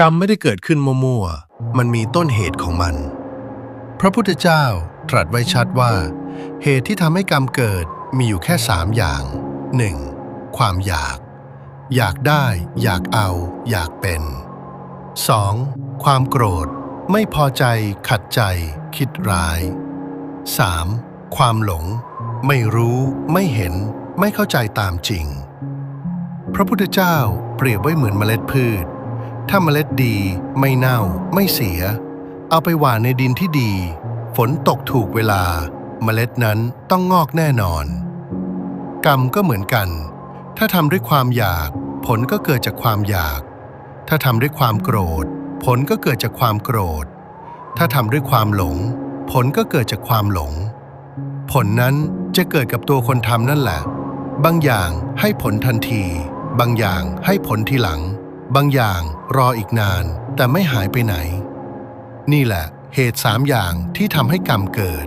กรรมไม่ได้เกิดขึ้นมั่วๆ มันมีต้นเหตุของมัน พระพุทธเจ้าตรัสไว้ชัดว่า เหตุที่ทำให้กรรมเกิดมีอยู่แค่สามอย่าง 1. ความอยาก อยากได้ อยากเอา อยากเป็น 2. ความโกรธ ไม่พอใจ ขัดใจ คิดร้าย 3. ความหลง ไม่รู้ ไม่เห็น ไม่เข้าใจตามจริง พระพุทธเจ้าเปรียบไว้เหมือนเมล็ดพืช ถ้าเมล็ดดี ไม่เน่า ไม่เสีย เอาไปหว่านในดินที่ดี ฝนตกถูกเวลา เมล็ดนั้นต้องงอกแน่นอน กรรมก็เหมือนกัน ถ้าทำด้วยความอยาก ผลก็เกิดจากความอยาก ถ้าทำด้วยความโกรธ ผลก็เกิดจากความโกรธ ถ้าทำด้วยความหลง ผลก็เกิดจากความหลง ผลนั้นจะเกิดกับตัวคนทำนั่นแหละ บางอย่างให้ผลทันที บางอย่างให้ผลทีหลัง บางอย่างรออีกนาน แต่ไม่หายไปไหน นี่แหละ เหตุสามอย่างที่ทำให้กรรมเกิด